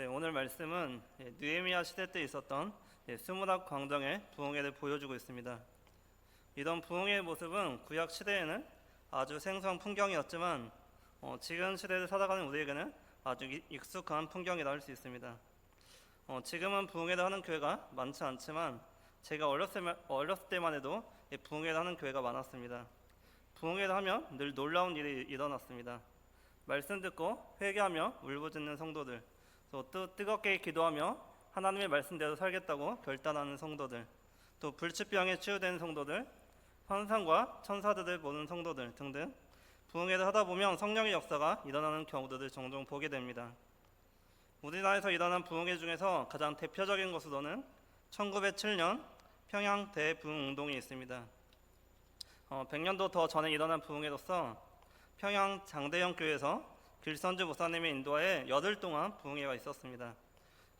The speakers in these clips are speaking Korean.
네, 오늘 말씀은 예, 느헤미야 시대 때 있었던 예, 스무닥 광장의 부흥회를 보여주고 있습니다. 이런 부흥회의 모습은 구약 시대에는 아주 생소한 풍경이었지만 어, 지금 시대를 살아가는 우리에게는 아주 이- 익숙한 풍경이라 할 수 있습니다. 어, 지금은 부흥회를 하는 교회가 많지 않지만 제가 어렸을, 마- 어렸을 때만 해도 이 부흥회를 하는 교회가 많았습니다. 부흥회를 하면 늘 놀라운 일이 일어났습니다. 말씀 듣고 회개하며 울부짖는 성도들, 또 뜨, 뜨겁게 기도하며 하나님의 말씀대로 살겠다고 결단하는 성도들, 또 불치병에 치유된 성도들, 환상과 천사들을 보는 성도들 등등 부흥회를 하다 보면 성령의 역사가 일어나는 경우들을 종종 보게 됩니다. 우리나라에서 일어난 부흥회 중에서 가장 대표적인 것으로는 1907년 평양 대부흥운동이 있습니다. 어, 100년도 더 전에 일어난 부흥회로서 평양 장대영 교회에서 길선주 목사님의 인도하에 열흘 동안 부흥회가 있었습니다.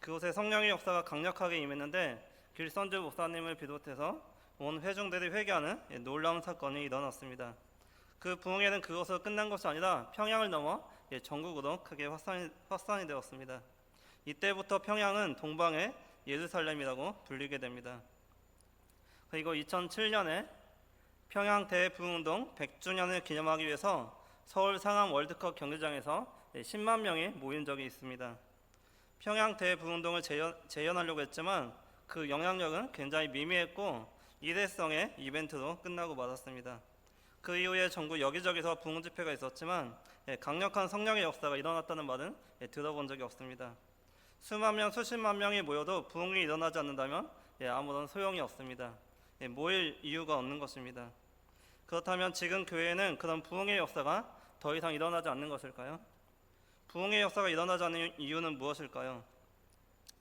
그곳에 성령의 역사가 강력하게 임했는데 길선주 목사님을 비롯해서 온 회중들이 회개하는 예, 놀라운 사건이 일어났습니다. 그 부흥회는 그것으로 끝난 것이 아니라 평양을 넘어 예, 전국으로 크게 확산이, 확산이 되었습니다. 이때부터 평양은 동방의 예루살렘이라고 불리게 됩니다. 그리고 2007년에 평양 대부흥운동 100주년을 기념하기 위해서 서울 상암 월드컵 경기장에서 10만 명이 모인 적이 있습니다. 평양 대부흥운동을 재현, 재현 하려고 했지만 그 영향력은 굉장히 미미했고 일회성의 이벤트로 끝나고 말았습니다. 그 이후에 전국 여기저기서 부흥 집회가 있었지만 예, 강력한 성령의 역사가 일어났다는 말은 예, 들어본 적이 없습니다. 수만 명, 수십만 명이 모여도 부흥이 일어나지 않는다면 예, 아무런 소용이 없습니다. 예, 모일 이유가 없는 것입니다. 그렇다면 지금 교회에는 그런 부흥의 역사가 더 이상 일어나지 않는 것일까요? 부흥의 역사가 일어나지 않는 이유는 무엇일까요?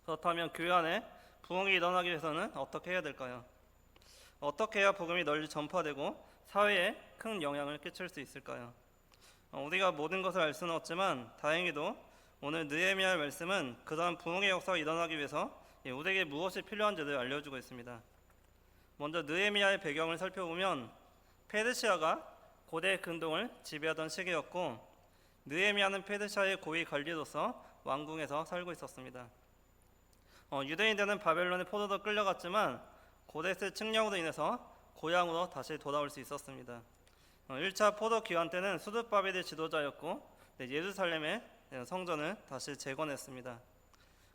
그렇다면 교회 안에 부흥이 일어나기 위해서는 어떻게 해야 될까요? 어떻게 해야 복음이 널리 전파되고 사회에 큰 영향을 끼칠 수 있을까요? 어, 우리가 모든 것을 알 수는 없지만 다행히도 오늘 느헤미야 말씀은 그러한 부흥의 역사가 일어나기 위해서 예, 우리에게 무엇이 필요한지를 알려주고 있습니다. 먼저 느헤미야의 배경을 살펴보면 페르시아가 고대 근동을 지배하던 시기였고 느헤미야는 페르시아의 고위 관리로서 왕궁에서 살고 있었습니다. 어, 유대인들은 바벨론의 포로로 끌려갔지만 고데스 측령으로 인해서 고향으로 다시 돌아올 수 있었습니다. 어, 1차 포로 기환 때는 수르바벨이 지도자였고 네, 예루살렘의 네, 성전을 다시 재건했습니다.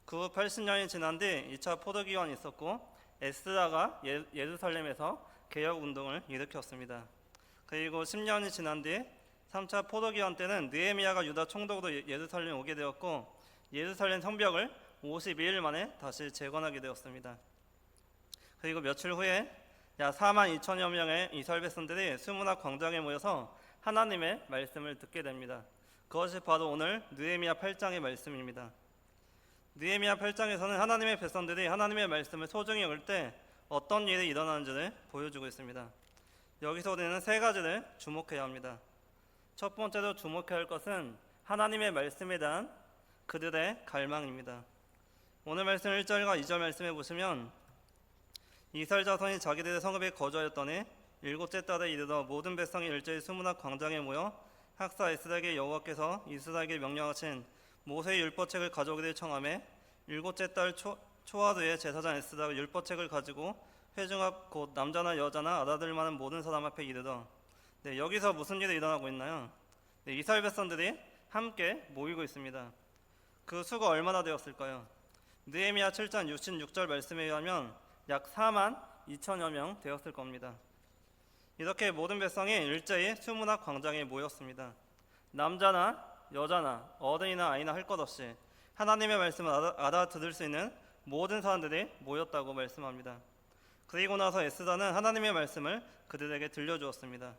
그 후 80년이 지난 뒤 2차 포로 기환이 있었고 에스라가 예, 예루살렘에서 개혁 운동을 일으켰습니다. 그리고 10년이 지난 뒤 3차 포로 기환 때는 느헤미야가 유다 총독으로 예- 예루살렘에 오게 되었고 예루살렘 성벽을 52일 만에 다시 재건하게 되었습니다. 그리고 며칠 후에 약 4만 2천여 명의 이스라엘 백성들이 수문학 광장에 모여서 하나님의 말씀을 듣게 됩니다. 그것이 바로 오늘 느헤미야 8장의 말씀입니다. 느헤미야 8장에서는 하나님의 백성들이 하나님의 말씀을 소중히 여길 때 어떤 일이 일어나는지를 보여주고 있습니다. 여기서 우리는 세 가지를 주목해야 합니다. 첫 번째로 주목해야 할 것은 하나님의 말씀에 대한 그들의 갈망입니다. 오늘 말씀 1절과 2절 말씀해 보시면 이스라엘 자손이 자기들의 성읍에 거주하였더니 일곱째 달에 이르러 모든 백성이 일제히 수문학 광장에 모여 학사 에스라에게 여호와께서 이스라엘에게 명령하신 모세의 율법책을 가져오기를 청하매 일곱째 달 초, 초하루에 제사장 에스라가 율법책을 가지고 회중 앞 곧 남자나 여자나 알아들 만한 모든 사람 앞에 이르러 네, 여기서 무슨 일이 일어나고 있나요? 네, 이스라엘 백성들이 함께 모이고 있습니다. 그 수가 얼마나 되었을까요? 느헤미야 7장 66절 말씀에 의하면 약 4만 2천여 명 되었을 겁니다. 이렇게 모든 백성이 일제히 수문학 광장에 모였습니다. 남자나 여자나 어른이나 아이나 할 것 없이 하나님의 말씀을 알아, 알아들을 수 있는 모든 사람들이 모였다고 말씀합니다. 그리고 나서 에스더는 하나님의 말씀을 그들에게 들려주었습니다.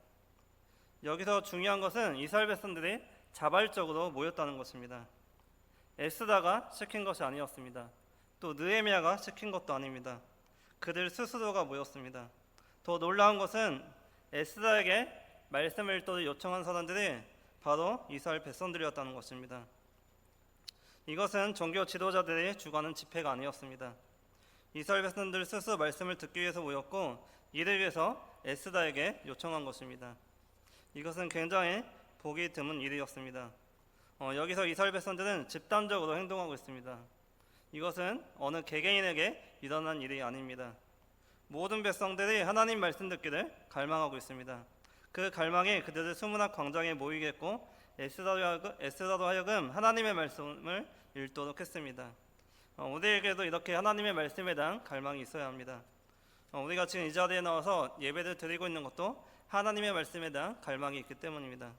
여기서 중요한 것은 이스라엘 백성들이 자발적으로 모였다는 것입니다. 에스다가 시킨 것이 아니었습니다. 또 느헤미야가 시킨 것도 아닙니다. 그들 스스로가 모였습니다. 더 놀라운 것은 에스다에게 말씀을 읽도록 요청한 사람들이 바로 이스라엘 백성들이었다는 것입니다. 이것은 종교 지도자들이 주관한 집회가 아니었습니다. 이스라엘 백성들 스스로 말씀을 듣기 위해서 모였고 이를 위해서 에스다에게 요청한 것입니다. 이것은 굉장히 보기 드문 일이었습니다. 어, 여기서 이스라엘 백성들은 집단적으로 행동하고 있습니다. 이것은 어느 개개인에게 일어난 일이 아닙니다. 모든 백성들이 하나님 말씀 듣기를 갈망하고 있습니다. 그 갈망이 그들을 수문학 광장에 하여금, 에스라도 하여금 하나님의 말씀을 읽도록 했습니다. 어, 우리에게도 이렇게 하나님의 말씀에 대한 갈망이 있어야 합니다. 어, 우리가 지금 이 자리에 나와서 예배를 드리고 있는 것도 하나님의 말씀에 대한 갈망이 있기 때문입니다.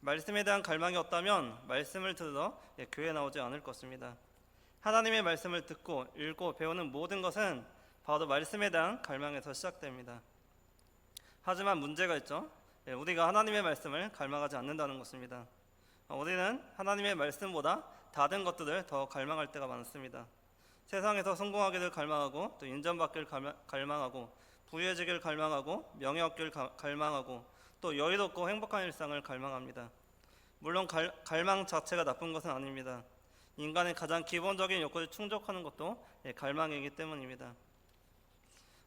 말씀에 대한 갈망이 없다면 말씀을 들으러 예, 교회에 나오지 않을 것입니다. 하나님의 말씀을 듣고 읽고 배우는 모든 것은 바로 말씀에 대한 갈망에서 시작됩니다. 하지만 문제가 있죠. 예, 우리가 하나님의 말씀을 갈망하지 않는다는 것입니다. 어, 우리는 하나님의 말씀보다 다른 것들을 더 갈망할 때가 많습니다. 세상에서 성공하기를 갈망하고 또 인정받기를 갈망- 갈망하고 부유해지기를 갈망하고 명예 얻기를 가- 갈망하고 또 여유롭고 행복한 일상을 갈망합니다. 물론 갈, 갈망 자체가 나쁜 것은 아닙니다. 인간의 가장 기본적인 욕구를 충족하는 것도 예, 갈망이기 때문입니다.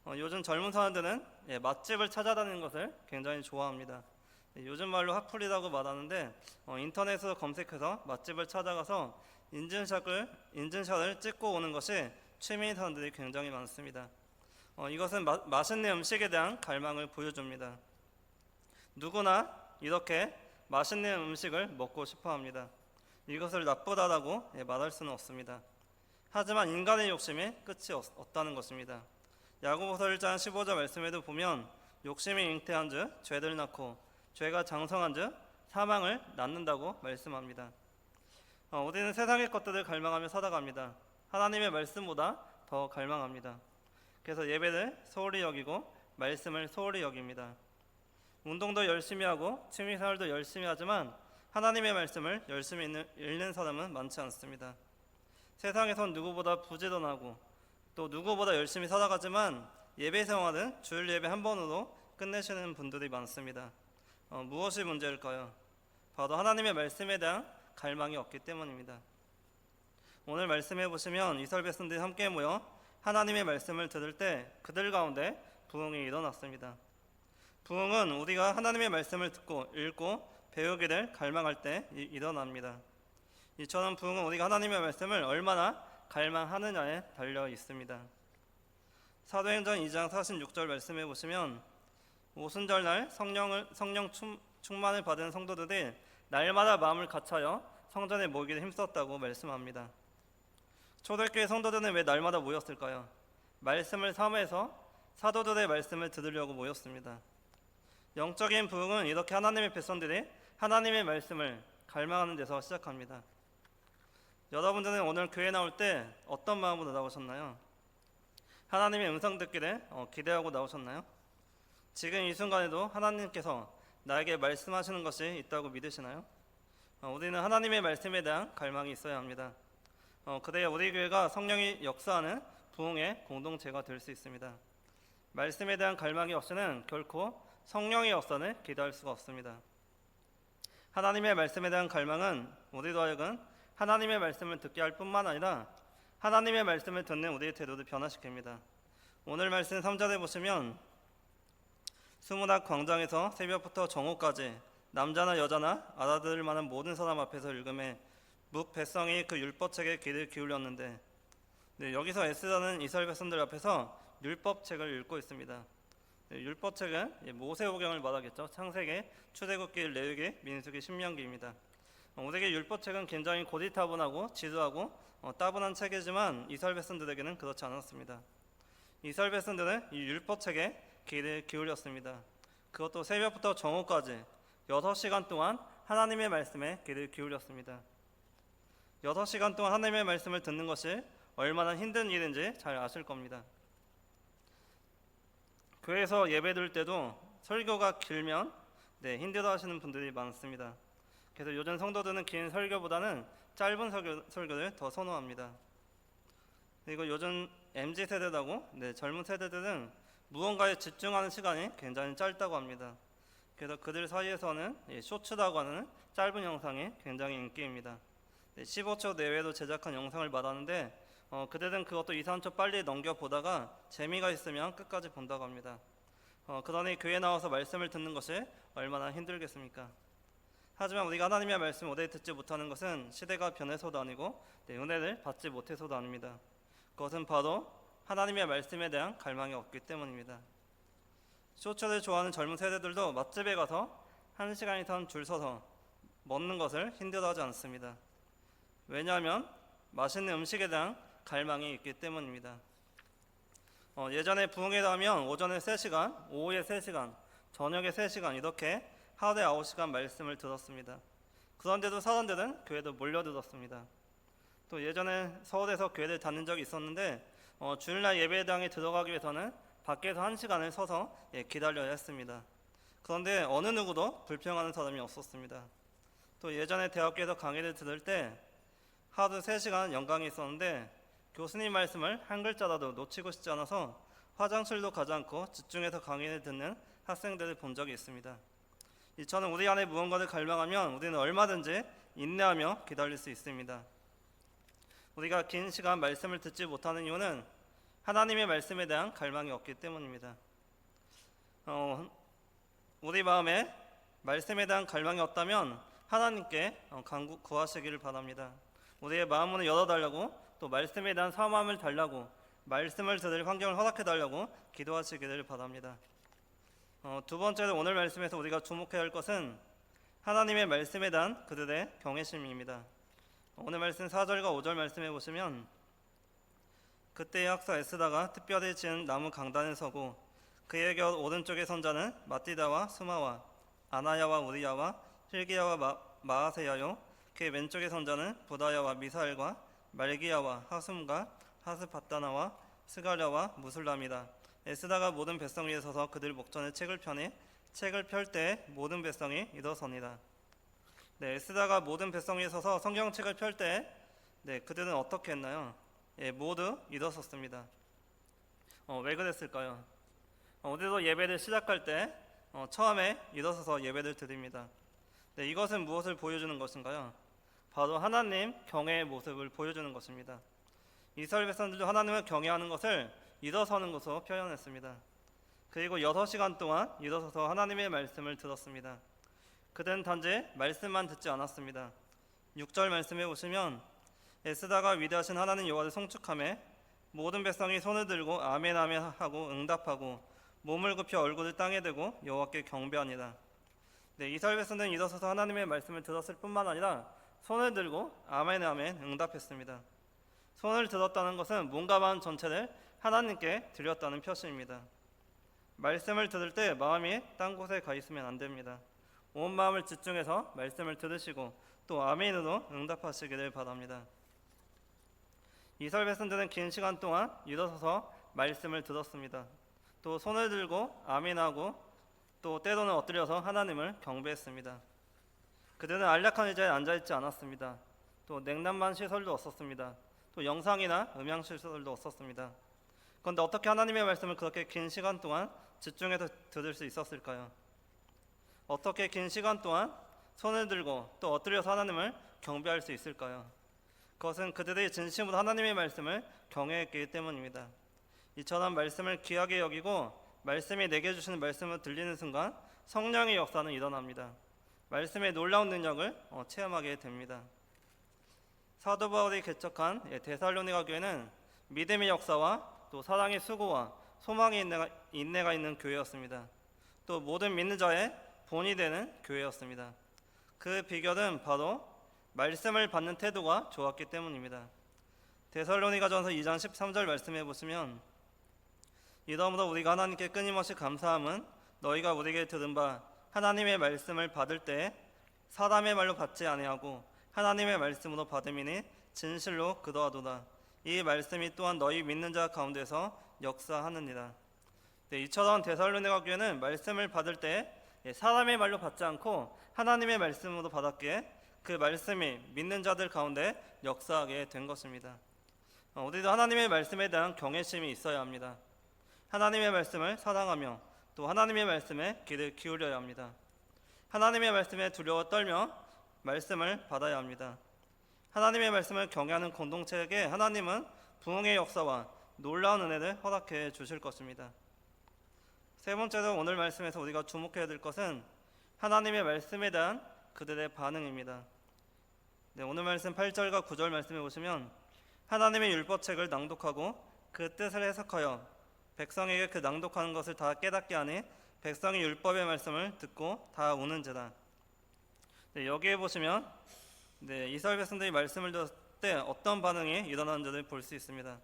어, 요즘 젊은 사람들은 예, 맛집을 찾아다니는 것을 굉장히 좋아합니다. 예, 요즘 말로 핫플이라고 말하는데 어, 인터넷에서 검색해서 맛집을 찾아가서 인증샷을 인증샷을 찍고 오는 것이 취미인 사람들이 굉장히 많습니다. 어, 이것은 마, 맛있는 음식에 대한 갈망을 보여줍니다. 누구나 이렇게 맛있는 음식을 먹고 싶어합니다. 이것을 나쁘다라고 예, 말할 수는 없습니다. 하지만 인간의 욕심이 끝이 없, 없다는 것입니다. 야고보서 1장 15절 말씀에도 보면 욕심이 잉태한즉 죄를 낳고 죄가 장성한 즉 사망을 낳는다고 말씀합니다. 어, 우리는 세상의 것들을 갈망하며 살아갑니다. 하나님의 말씀보다 더 갈망합니다. 그래서 예배를 소홀히 여기고 말씀을 소홀히 여깁니다. 운동도 열심히 하고 취미 생활도 열심히 하지만 하나님의 말씀을 열심히 읽는 사람은 많지 않습니다. 세상에선 누구보다 부지런하고 또 누구보다 열심히 살아가지만 예배 생활은 주일 예배 한 번으로 끝내시는 분들이 많습니다. 어, 무엇이 문제일까요? 바로 하나님의 말씀에 대한 갈망이 없기 때문입니다. 오늘 말씀해 보시면 이스라엘 백성들이 함께 모여 하나님의 말씀을 들을 때 그들 가운데 부흥이 일어났습니다. 부흥은 우리가 하나님의 말씀을 듣고 읽고 배우기를 갈망할 때 이- 일어납니다. 이처럼 부흥은 우리가 하나님의 말씀을 얼마나 갈망하느냐에 달려 있습니다. 사도행전 2장 46절 말씀해 보시면 오순절 날 성령을 성령 충, 충만을 받은 성도들이 날마다 마음을 같이하여 성전에 모이기를 힘썼다고 말씀합니다. 초대교회 성도들은 왜 날마다 모였을까요? 말씀을 사모해서 사도들의 말씀을 들으려고 모였습니다. 영적인 부흥은 이렇게 하나님의 백성들이 하나님의 말씀을 갈망하는 데서 시작합니다. 여러분들은 오늘 교회 나올 때 어떤 마음으로 나오셨나요? 하나님의 음성 듣기를 어, 기대하고 나오셨나요? 지금 이 순간에도 하나님께서 나에게 말씀하시는 것이 있다고 믿으시나요? 어, 우리는 하나님의 말씀에 대한 갈망이 있어야 합니다. 어, 그래야 우리 교회가 성령이 역사하는 부흥의 공동체가 될 수 있습니다. 말씀에 대한 갈망이 없이는 결코 성령의 역사를 기대할 수가 없습니다. 하나님의 말씀에 대한 갈망은 우리도 하여금 하나님의 말씀을 듣게 할 뿐만 아니라 하나님의 말씀을 듣는 우리의 태도를 변화시킵니다. 오늘 말씀 3절에 보시면 스무닥 광장에서 새벽부터 정오까지 남자나 여자나 알아들을 만한 모든 사람 앞에서 읽음에 묵 백성이 그 율법책에 귀를 기울였는데 네, 여기서 에스라는 이스라엘 백성들 앞에서 율법책을 읽고 있습니다. 네, 율법책은 예, 모세오경을 말하겠죠. 창세기, 출애굽기, 레위기, 민수기, 신명기입니다. 어, 우리에게 율법책은 굉장히 고리타분하고 지루하고 어, 따분한 책이지만 이스라엘 백성들에게는 그렇지 않았습니다. 이스라엘 백성들은 이 율법책에 귀를 기울였습니다. 그것도 새벽부터 정오까지 6시간 동안 하나님의 말씀에 귀를 기울였습니다. 6시간 동안 하나님의 말씀을 듣는 것이 얼마나 힘든 일인지 잘 아실 겁니다. 교회에서 예배 드릴 때도 설교가 길면 네, 힘들어 하시는 분들이 많습니다. 그래서 요즘 성도들은 긴 설교보다는 짧은 설교, 설교를 더 선호합니다. 그리고 요즘 MZ 세대라고 네, 젊은 세대들은 무언가에 집중하는 시간이 굉장히 짧다고 합니다. 그래서 그들 사이에서는 이 쇼츠라고 하는 짧은 영상이 굉장히 인기입니다. 네, 15초 내외로 제작한 영상을 말하는데 어, 그들은 그것도 2, 3초 빨리 넘겨 보다가 재미가 있으면 끝까지 본다고 합니다. 어, 그러니 교회 나와서 말씀을 듣는 것이 얼마나 힘들겠습니까? 하지만 우리가 하나님의 말씀을 오래 듣지 못하는 것은 시대가 변해서도 아니고 네, 은혜를 받지 못해서도 아닙니다. 그것은 바로 하나님의 말씀에 대한 갈망이 없기 때문입니다. 쇼츠를 좋아하는 젊은 세대들도 맛집에 가서 한 시간 이상 줄 서서 먹는 것을 힘들어하지 않습니다. 왜냐하면 맛있는 음식에 대한 갈망이 있기 때문입니다. 어, 예전에 부흥회를 하면 오전에 3시간, 오후에 3시간, 저녁에 3시간 이렇게 하루에 9시간 말씀을 들었습니다. 그런데도 사람들은 교회도 몰려들었습니다. 또 예전에 서울에서 교회를 다닌 적이 있었는데 어, 주일날 예배당에 들어가기 위해서는 밖에서 한 시간을 서서 예, 기다려야 했습니다. 그런데 어느 누구도 불평하는 사람이 없었습니다. 또 예전에 대학교에서 강의를 들을 때 하루 3시간 연강이 있었는데 교수님 말씀을 한 글자라도 놓치고 싶지 않아서 화장실도 가지 않고 집중해서 강의를 듣는 학생들을 본 적이 있습니다. 이처럼 우리 안에 무언가를 갈망하면 우리는 얼마든지 인내하며 기다릴 수 있습니다. 우리가 긴 시간 말씀을 듣지 못하는 이유는 하나님의 말씀에 대한 갈망이 없기 때문입니다. 어, 우리 마음에 말씀에 대한 갈망이 없다면 하나님께 어, 간구 구하시기를 바랍니다. 우리의 마음문을 열어달라고 또 말씀에 대한 사모함을 달라고 말씀을 들을 환경을 허락해 달라고 기도하시기를 바랍니다. 어, 두 번째로 오늘 말씀에서 우리가 주목해야 할 것은 하나님의 말씀에 대한 그들의 경외심입니다. 오늘 말씀 4절과 5절 말씀해 보시면 그때의 학사 에스다가 특별히 지은 나무 강단에 서고 그의 곁 오른쪽의 선자는 마띠다와 수마와 아나야와 우리야와 힐기야와 마, 마아세야요 그의 왼쪽의 선자는 보다야와 미사엘과 말기야와 하숨과 하스바다나와 스가랴와 무술람이다 에스다가 모든 백성 위에 서서 그들 목전에 책을 펴니 책을 펼 때 모든 백성이 일어섭니다. 네, 에스다가 모든 백성 위에 서서 성경책을 펼 때 네, 그들은 어떻게 했나요? 예, 모두 일어섰습니다. 어, 왜 그랬을까요? 어, 우리도 예배를 시작할 때 어, 처음에 일어서서 예배를 드립니다. 네, 이것은 무엇을 보여주는 것인가요? 바로 하나님 경외의 모습을 보여주는 것입니다. 이스라엘 백성들도 하나님을 경외하는 것을 일어서는 것으로 표현했습니다. 그리고 6시간 동안 일어서서 하나님의 말씀을 들었습니다. 그들은 단지 말씀만 듣지 않았습니다. 6절 말씀에 보시면 에스다가 위대하신 하나님 여호와를 송축함에 모든 백성이 손을 들고 아멘 아멘 하고 응답하고 몸을 굽혀 얼굴을 땅에 대고 여호와께 경배하니라. 네, 이스라엘 백성들은 일어서서 하나님의 말씀을 들었을 뿐만 아니라 손을 들고 아멘 아멘 응답했습니다. 손을 들었다는 것은 마음 전체를 하나님께 드렸다는 표시입니다. 말씀을 들을 때 마음이 딴 곳에 가 있으면 안 됩니다. 온 마음을 집중해서 말씀을 들으시고 또 아멘으로 응답하시기를 바랍니다. 이스라엘 백성들은 긴 시간 동안 일어서서 말씀을 들었습니다. 또 손을 들고 아멘하고 또 때로는 엎드려서 하나님을 경배했습니다. 그들은 안락한 의자에 앉아 있지 않았습니다. 또 냉난만 시설도 없었습니다. 또 영상이나 음향 시설도 없었습니다. 그런데 어떻게 하나님의 말씀을 그렇게 긴 시간 동안 집중해서 들을 수 있었을까요? 어떻게 긴 시간 동안 손을 들고 또 엎드려서 하나님을 경배할 수 있을까요? 그것은 그들의 진심으로 하나님의 말씀을 경외했기 때문입니다. 이처럼 말씀을 귀하게 여기고 말씀이 내게 주시는 말씀을 들리는 순간 성령의 역사는 일어납니다. 말씀의 놀라운 능력을 어, 체험하게 됩니다. 사도 바울이 개척한 예, 데살로니가 교회는 믿음의 역사와 또 사랑의 수고와 소망의 인내가, 있는 교회였습니다. 또 모든 믿는 자의 본이 되는 교회였습니다. 그 비결은 바로 말씀을 받는 태도가 좋았기 때문입니다. 데살로니가전서 2장 13절 말씀해 보시면 이러므로 우리가 하나님께 끊임없이 감사함은 너희가 우리에게 들은 바 하나님의 말씀을 받을 때 사람의 말로 받지 아니하고 하나님의 말씀으로 받음이니 진실로 그러하도다. 이 말씀이 또한 너희 믿는 자 가운데서 역사하느니라. 네, 이처럼 데살로니가 교회는 말씀을 받을 때 예, 사람의 말로 받지 않고 하나님의 말씀으로 받았기에 그 말씀이 믿는 자들 가운데 역사하게 된 것입니다. 어, 우리도 하나님의 말씀에 대한 경외심이 있어야 합니다. 하나님의 말씀을 사랑하며 또 하나님의 말씀에 귀를 기울여야 합니다. 하나님의 말씀에 두려워 떨며 말씀을 받아야 합니다. 하나님의 말씀을 경외하는 공동체에게 하나님은 부흥의 역사와 놀라운 은혜를 허락해 주실 것입니다. 세 번째로 오늘 말씀에서 우리가 주목해야 될 것은 하나님의 말씀에 대한 그들의 반응입니다. 네, 오늘 말씀 8절과 9절 말씀에 보시면 하나님의 율법책을 낭독하고 그 뜻을 해석하여 백성에게 그 낭독하는 것을 다 깨닫게 하니 백성이 율법의 말씀을 듣고 다 우는지라. 네, 여기에 보시면 네, 이스라엘 백성들이 말씀을 들었을 때 어떤 반응이 일어나는지를 볼 수 있습니다.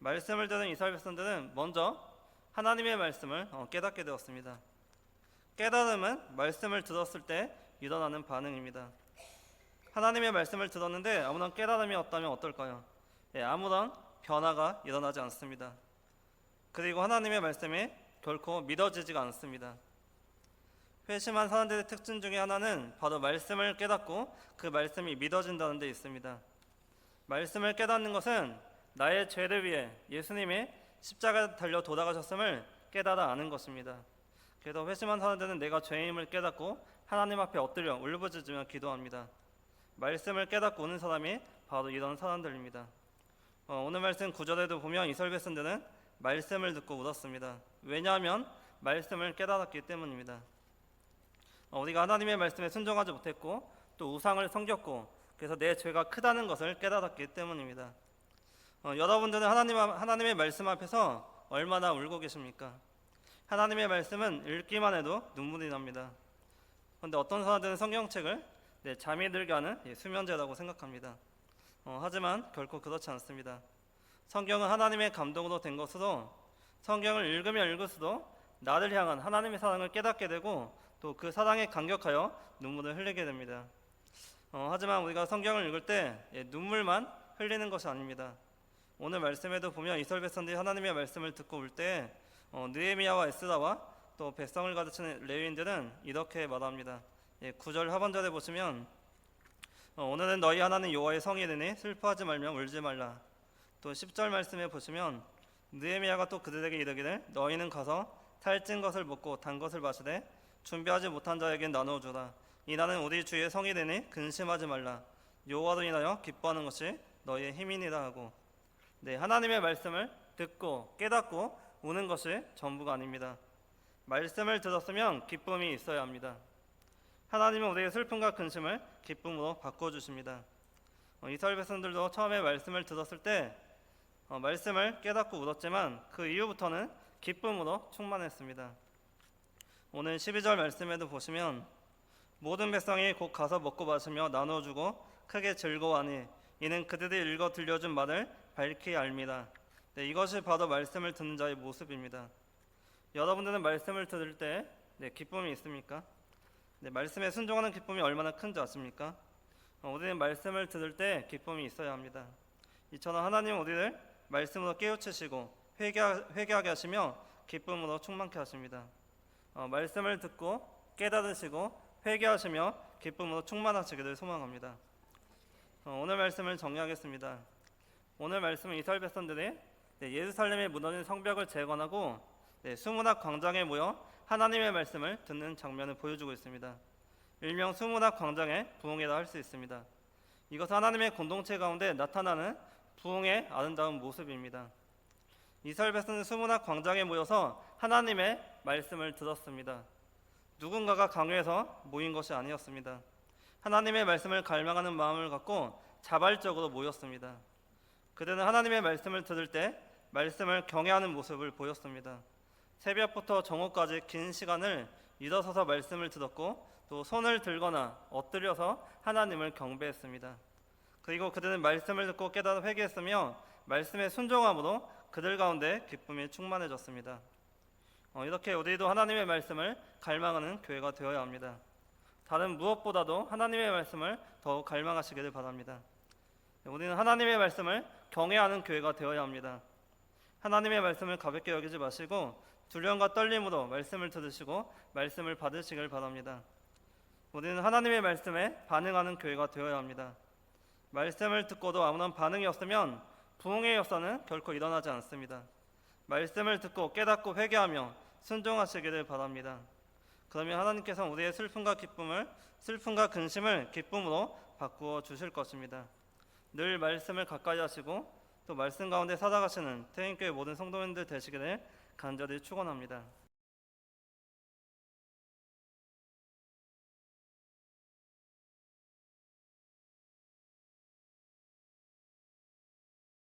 말씀을 들은 이스라엘 백성들은 먼저 하나님의 말씀을 어, 깨닫게 되었습니다. 깨달음은 말씀을 들었을 때 일어나는 반응입니다. 하나님의 말씀을 들었는데 아무런 깨달음이 없다면 어떨까요? 예, 아무런 변화가 일어나지 않습니다. 그리고 하나님의 말씀이 결코 믿어지지가 않습니다. 회심한 사람들의 특징 중에 하나는 바로 말씀을 깨닫고 그 말씀이 믿어진다는 데 있습니다. 말씀을 깨닫는 것은 나의 죄를 위해 예수님이 십자가에 달려 돌아가셨음을 깨달아 아는 것입니다. 그래서 회심한 사람들은 내가 죄임을 깨닫고 하나님 앞에 엎드려 울부짖으며 기도합니다. 말씀을 깨닫고 오는 사람이 바로 이런 사람들입니다. 어, 오늘 말씀 구절에도 보면 이스라엘 백성들은 말씀을 듣고 울었습니다. 왜냐하면 말씀을 깨달았기 때문입니다. 어, 우리가 하나님의 말씀에 순종하지 못했고 또 우상을 섬겼고 그래서 내 죄가 크다는 것을 깨달았기 때문입니다. 어, 여러분들은 하나님 앞- 하나님의 말씀 앞에서 얼마나 울고 계십니까? 하나님의 말씀은 읽기만 해도 눈물이 납니다. 그런데 어떤 사람들은 성경책을 네, 잠이 들게 하는 예, 수면제라고 생각합니다. 어, 하지만 결코 그렇지 않습니다. 성경은 하나님의 감동으로 된 것으로 성경을 읽으면 읽을수록 나를 향한 하나님의 사랑을 깨닫게 되고 또 그 사랑에 감격하여 눈물을 흘리게 됩니다. 어, 하지만 우리가 성경을 읽을 때 예, 눈물만 흘리는 것이 아닙니다. 오늘 말씀에도 보면 이스라엘 백성들이 하나님의 말씀을 듣고 울때 어, 느헤미야와 에스라와 또 백성을 가르치는 레위인들은 이렇게 말합니다. 예, 9절 하반절에 보시면 어, 오늘은 너희 하나님 여호와의 성이되니 슬퍼하지 말며 울지 말라. 또 10절 말씀에 보시면 느헤미야가 또 그들에게 이르기를 너희는 가서 살찐 것을 먹고 단 것을 마시되 준비하지 못한 자에게 나누어 주라. 이 나는 우리 주의 성이 되니 근심하지 말라. 여호와로 인하여 기뻐하는 것이 너희의 힘이니라 하고 네, 하나님의 말씀을 듣고 깨닫고 우는 것이 전부가 아닙니다. 말씀을 들었으면 기쁨이 있어야 합니다. 하나님은 우리의 슬픔과 근심을 기쁨으로 바꿔 주십니다. 어, 이스라엘 백성들도 처음에 말씀을 들었을 때 어, 말씀을 깨닫고 울었지만 그 이후부터는 기쁨으로 충만했습니다. 오늘 12절 말씀에도 보시면 모든 백성이 곧 가서 먹고 마시며 나누어 주고 크게 즐거워하니 이는 그들이 읽어 들려준 말을 밝히 알미다. 네, 이것이 바로 말씀을 듣는 자의 모습입니다. 여러분들은 말씀을 들을 때 네, 기쁨이 있습니까? 네, 말씀에 순종하는 기쁨이 얼마나 큰지 아십니까? 어, 우리는 말씀을 들을 때 기쁨이 있어야 합니다. 이처럼 하나님 우리를 말씀으로 깨우치시고 회개, 회개하게 하시며 기쁨으로 충만케 하십니다. 어, 말씀을 듣고 깨달으시고 회개하시며 기쁨으로 충만하시기를 소망합니다. 어, 오늘 말씀을 정리하겠습니다. 오늘 말씀은 이스라엘 백성들이 네, 예루살렘에 무너진 성벽을 재건하고 네, 수문학 광장에 모여 하나님의 말씀을 듣는 장면을 보여주고 있습니다. 일명 수문학 광장의 부흥이라 할 수 있습니다. 이것은 하나님의 공동체 가운데 나타나는 부흥의 아름다운 모습입니다. 이스라엘 백성은 수문학 광장에 모여서 하나님의 말씀을 들었습니다. 누군가가 강요해서 모인 것이 아니었습니다. 하나님의 말씀을 갈망하는 마음을 갖고 자발적으로 모였습니다. 그들은 하나님의 말씀을 들을 때 말씀을 경외하는 모습을 보였습니다. 새벽부터 정오까지 긴 시간을 일어서서 말씀을 들었고 또 손을 들거나 엎드려서 하나님을 경배했습니다. 그리고 그들은 말씀을 듣고 깨달아 회개했으며 말씀에 순종함으로 그들 가운데 기쁨이 충만해졌습니다. 어, 이렇게 우리도 하나님의 말씀을 갈망하는 교회가 되어야 합니다. 다른 무엇보다도 하나님의 말씀을 더욱 갈망하시기를 바랍니다. 우리는 하나님의 말씀을 경외하는 교회가 되어야 합니다. 하나님의 말씀을 가볍게 여기지 마시고 두려움과 떨림으로 말씀을 들으시고 말씀을 받으시길 바랍니다. 우리는 하나님의 말씀에 반응하는 교회가 되어야 합니다. 말씀을 듣고도 아무런 반응이 없으면 부흥의 역사는 결코 일어나지 않습니다. 말씀을 듣고 깨닫고 회개하며 순종하시기를 바랍니다. 그러면 하나님께서 우리의 슬픔과 기쁨을 슬픔과 근심을 기쁨으로 바꾸어 주실 것입니다. 늘 말씀을 가까이 하시고 또 말씀 가운데 살아가시는 태인교회 모든 성도님들 되시기를 간절히 축원합니다.